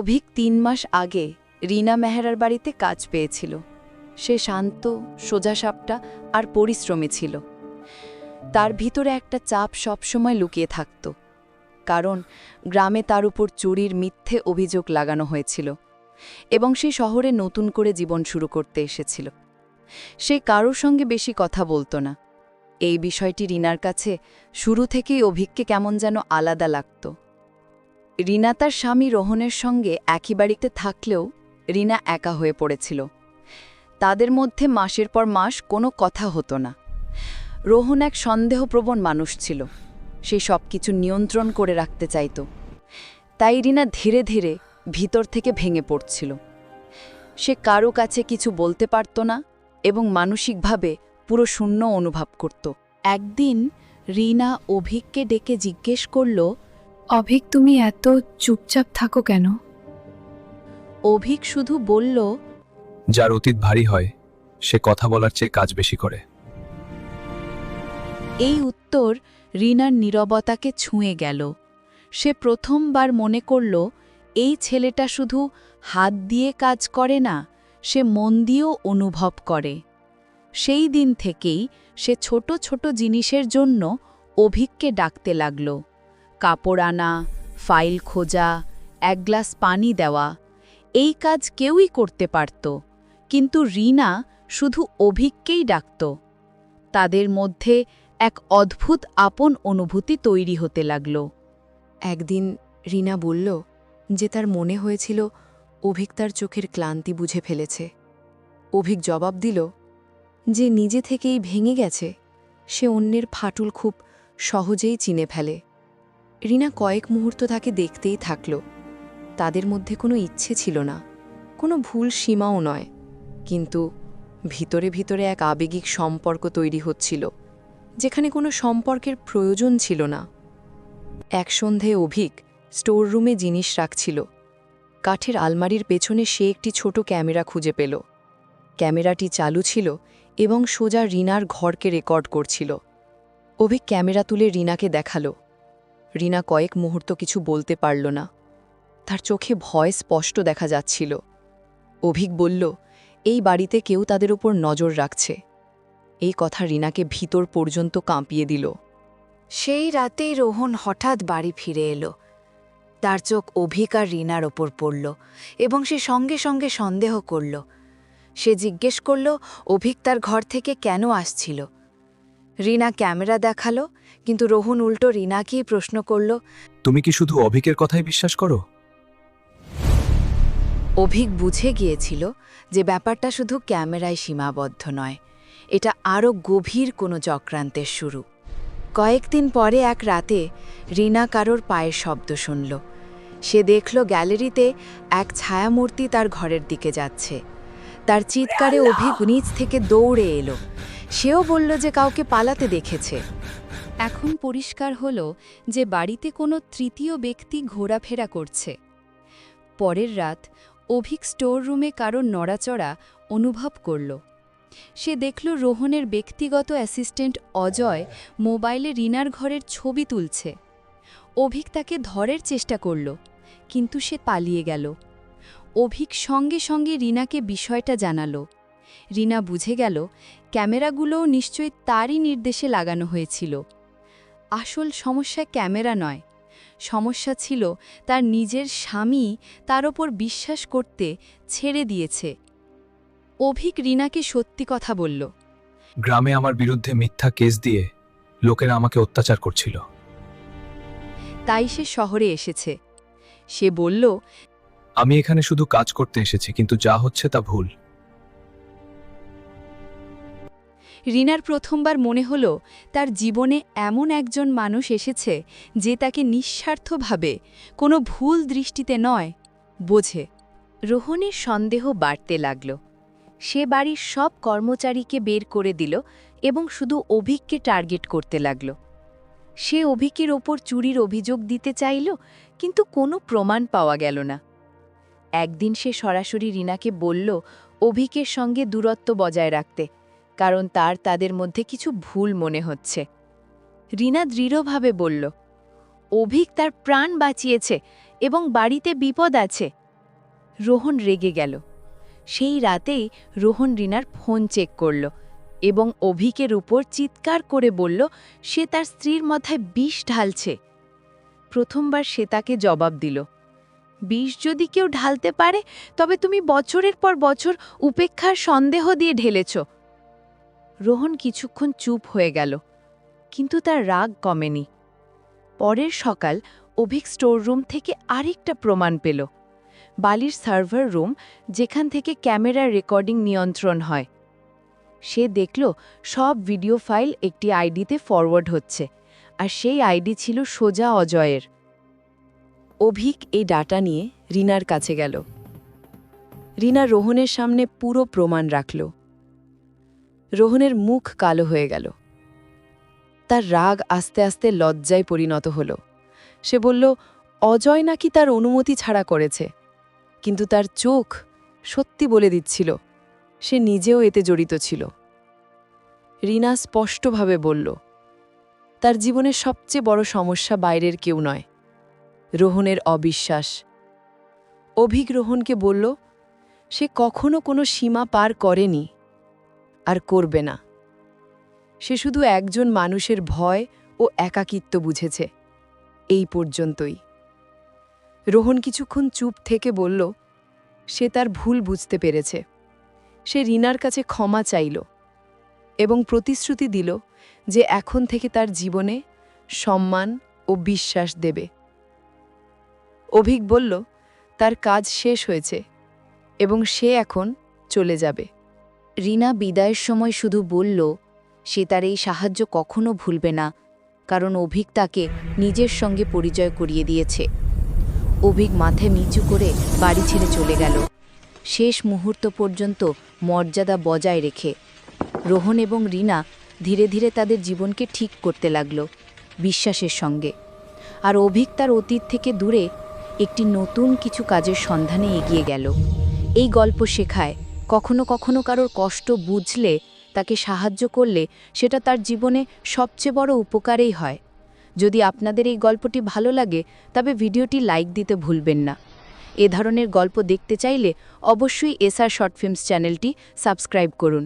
অভিক তিন মাস আগে রিনা মেহরার বাড়িতে কাজ পেয়েছিল। সে শান্ত, সোজাসাপটা আর পরিশ্রমী ছিল। তার ভিতরে একটা চাপ সবসময় লুকিয়ে থাকত, কারণ গ্রামে তার উপর চুরির মিথ্যে অভিযোগ লাগানো হয়েছিল এবং সে শহরে নতুন করে জীবন শুরু করতে এসেছিল। সে কারোর সঙ্গে বেশি কথা বলতো না। এই বিষয়টি রিনার কাছে শুরু থেকেই অভিককে কেমন যেন আলাদা লাগত। রিনা তার স্বামী রোহনের সঙ্গে একই বাড়িতে থাকলেও রিনা একা হয়ে পড়েছিল। তাদের মধ্যে মাসের পর মাস কোনো কথা হতো না। রোহন এক সন্দেহপ্রবণ মানুষ ছিল। সে সব কিছু নিয়ন্ত্রণ করে রাখতে চাইত। তাই রিনা ধীরে ধীরে ভিতর থেকে ভেঙে পড়ছিল। সে কারও কাছে কিছু বলতে পারত না এবং মানসিকভাবে পুরো শূন্য অনুভব করত। একদিন রিনা অভিককে ডেকে জিজ্ঞেস করল অভিক তুমি এত চুপচাপ থাকো কেন? অভিক শুধু বলল যার অতীত ভারী হয় সে কথা বলার চেয়ে কাজ বেশি করে। এই উত্তর রিনার নীরবতাকে ছুঁয়ে গেল। সে প্রথমবার মনে করল এই ছেলেটা শুধু হাত দিয়ে কাজ করে না সে মন দিয়েও অনুভব করে। সেই দিন থেকেই সে ছোট ছোট জিনিসের জন্য অভিককে ডাকতে লাগল। কাপড় আনা, ফাইল খোঁজা, এক গ্লাস পানি দেওয়া, এই কাজ কেউই করতে পারত। কিন্তু রিনা শুধু অভিককেই ডাকত। তাদের মধ্যে এক অদ্ভুত আপন অনুভূতি তৈরি হতে লাগল। একদিন রিনা বলল যে তার মনে হয়েছিল অভিক তার চোখের ক্লান্তি বুঝে ফেলেছে। অভিক জবাব দিল যে নিজে থেকেই ভেঙে গেছে, সে অন্যের ফাটুল খুব সহজেই চিনে ফেলে। রিনা কয়েক মুহূর্ত তাকে দেখতেই থাকল। তাদের মধ্যে কোনো ইচ্ছে ছিল না, কোনো ভুল সীমাও নয়, কিন্তু ভিতরে ভিতরে এক আবেগিক সম্পর্ক তৈরি হচ্ছিল, যেখানে কোনো সম্পর্কের প্রয়োজন ছিল না। এক সন্ধে অভিক স্টোর রুমে জিনিস রাখছিল। কাঠের আলমারির পেছনে সে একটি ছোট ক্যামেরা খুঁজে পেল। ক্যামেরাটি চালু ছিল এবং সোজা রিনার ঘরকে রেকর্ড করছিল। অভিক ক্যামেরা তুলে রিনাকে দেখাল। রিনা কয়েক মুহূর্ত কিছু বলতে পারল না। তার চোখে ভয় স্পষ্ট দেখা যাচ্ছিল। অভিক বলল, এই বাড়িতে কেউ তাদের ওপর নজর রাখছে। এই কথা রিনাকে ভিতর পর্যন্ত কাঁপিয়ে দিল। সেই রাতেই রোহন হঠাৎ বাড়ি ফিরে এলো। তার চোখ অভিক আর রিনার ওপর পড়ল এবং সে সঙ্গে সঙ্গে সন্দেহ করল। সে জিজ্ঞেস করল, অভিক তার ঘর থেকে কেন আসছিল? রিনা ক্যামেরা দেখাল কিন্তু রোহন উল্টো রিনাকেই প্রশ্ন করল তুমি কি শুধু অভিকের কথাই বিশ্বাস করো? অভিক বুঝে গিয়েছিল যে ব্যাপারটা শুধু ক্যামেরায় সীমাবদ্ধ নয় এটা আরও গভীর কোনো চক্রান্তের শুরু। কয়েকদিন পরে এক রাতে রিনা কারোর পায়ের শব্দ শুনল। সে দেখল গ্যালারিতে এক ছায়ামূর্তি তার ঘরের দিকে যাচ্ছে। তার চিৎকারে অভিক নিচ থেকে দৌড়ে এলো। সেও বলল যে কাউকে পালাতে দেখেছে। এখন পরিষ্কার হল যে বাড়িতে কোনো তৃতীয় ব্যক্তি ঘোরাফেরা করছে। পরের রাত, অভিক স্টোর রুমে কারোর নড়াচড়া অনুভব করল। সে দেখল রোহনের ব্যক্তিগত অ্যাসিস্ট্যান্ট অজয় মোবাইলে রিনার ঘরের ছবি তুলছে। অভিক তাকে ধরের চেষ্টা করল, কিন্তু সে পালিয়ে গেল। অভিক সঙ্গে সঙ্গে রিনাকে বিষয়টা জানালো। রিনা বুঝে গেল, ক্যামেরাগুলোও নিশ্চয়ই তারই নির্দেশে লাগানো হয়েছিল। আসল সমস্যা ক্যামেরা নয়। সমস্যা ছিল তার নিজের স্বামী তার ওপর বিশ্বাস করতে ছেড়ে দিয়েছে। অভিক রিনাকে সত্যি কথা বলল। গ্রামে আমার বিরুদ্ধে মিথ্যা কেস দিয়ে লোকেরা আমাকে অত্যাচার করছিল। তাই সে শহরে এসেছে। সে বলল আমি এখানে শুধু কাজ করতে এসেছি কিন্তু যা হচ্ছে তা ভুল। রিনার প্রথমবার মনে হল, তার জীবনে এমন একজন মানুষ এসেছে যে তাকে নিঃস্বার্থভাবে, কোনো ভুল দৃষ্টিতে নয়, বোঝে। রোহনের সন্দেহ বাড়তে লাগল। সে বাড়ির সব কর্মচারীকে বের করে দিল এবং শুধু অভিককে টার্গেট করতে লাগল। সে অভিকের ওপর চুরির অভিযোগ দিতে চাইল, কিন্তু কোনো প্রমাণ পাওয়া গেল না। একদিন সে সরাসরি রিনাকে বলল, অভিকের সঙ্গে দূরত্ব বজায় রাখতে। কারণ তার তাদের মধ্যে কিছু ভুল মনে হচ্ছে। রিনা দৃঢ়ভাবে বলল, অভিক তার প্রাণ বাঁচিয়েছে এবং বাড়িতে বিপদ আছে। রোহন রেগে গেল। সেই রাতেই রোহন রিনার ফোন চেক করল এবং অভিকের উপর চিৎকার করে বলল, সে তার স্ত্রীর মাথায় বিষ ঢালছে। প্রথমবার সে তাকে জবাব দিল, বিষ যদি কেউ ঢালতে পারে, তবে তুমি বছরের পর বছর উপেক্ষার সন্দেহ দিয়ে ঢেলেছ। রোহন কিছুক্ষণ চুপ হয়ে গেল, কিন্তু তার রাগ কমেনি। পরের সকাল অভিক স্টোর রুম থেকে আরেকটা প্রমাণ পেল। বালির সার্ভার রুম যেখান থেকে ক্যামেরার রেকর্ডিং নিয়ন্ত্রণ হয়। সে দেখল সব ভিডিও ফাইল একটি আইডিতে ফরওয়ার্ড হচ্ছে, আর সেই আইডি ছিল সোজা অজয়ের। অভিক এই ডাটা নিয়ে রিনার কাছে গেল। রিনা রোহনের সামনে পুরো প্রমাণ রাখল। রোহনের মুখ কালো হয়ে গেল। তার রাগ আস্তে আস্তে লজ্জায় পরিণত হল। সে বলল, অজয় নাকি তার অনুমতি ছাড়া করেছে। কিন্তু তার চোখ সত্যি বলে দিচ্ছিল, সে নিজেও এতে জড়িত ছিল। রিনা স্পষ্টভাবে বলল, তার জীবনের সবচেয়ে বড় সমস্যা বাইরের কেউ নয়। রোহনের অবিশ্বাস। অভিক রোহনকে বলল, সে কখনো কোনো সীমা পার করেনি। আর করবে না। সে শুধু একজন মানুষের ভয় ও একাকিত্ব বুঝেছে। এই পর্যন্তই। রোহন কিছুক্ষণ চুপ থেকে বলল, সে তার ভুল বুঝতে পেরেছে। সে রিনার কাছে ক্ষমা চাইল এবং প্রতিশ্রুতি দিল যে এখন থেকে তার জীবনে সম্মান ও বিশ্বাস দেবে। অভিক বলল, তার কাজ শেষ হয়েছে এবং সে এখন চলে যাবে। রিনা বিদায়ের সময় শুধু বলল, সে তার এই সাহায্য কখনো ভুলবে না, কারণ অভিক তাকে নিজের সঙ্গে পরিচয় করিয়ে দিয়েছে। অভিক মাথায় নিচু করে বাড়ি ছেড়ে চলে গেল। শেষ মুহূর্ত পর্যন্ত মর্যাদা বজায় রেখে রোহন এবং রিনা ধীরে ধীরে তাদের জীবনকে ঠিক করতে লাগল বিশ্বাসের সঙ্গে। আর অভিক তার অতীত থেকে দূরে একটি নতুন কিছু কাজের সন্ধানে এগিয়ে গেল। এই গল্প শেখায় কখনো কখনো কারোর কষ্ট বুঝলে, তাকে সাহায্য করলে সেটা তার জীবনে সবচেয়ে বড় উপকারেই হয়। যদি আপনাদের এই গল্পটি ভালো লাগে, তবে ভিডিওটি লাইক দিতে ভুলবেন না। এ ধরনের গল্প দেখতে চাইলে অবশ্যই এসআর শর্ট ফিল্মস চ্যানেলটি সাবস্ক্রাইব করুন।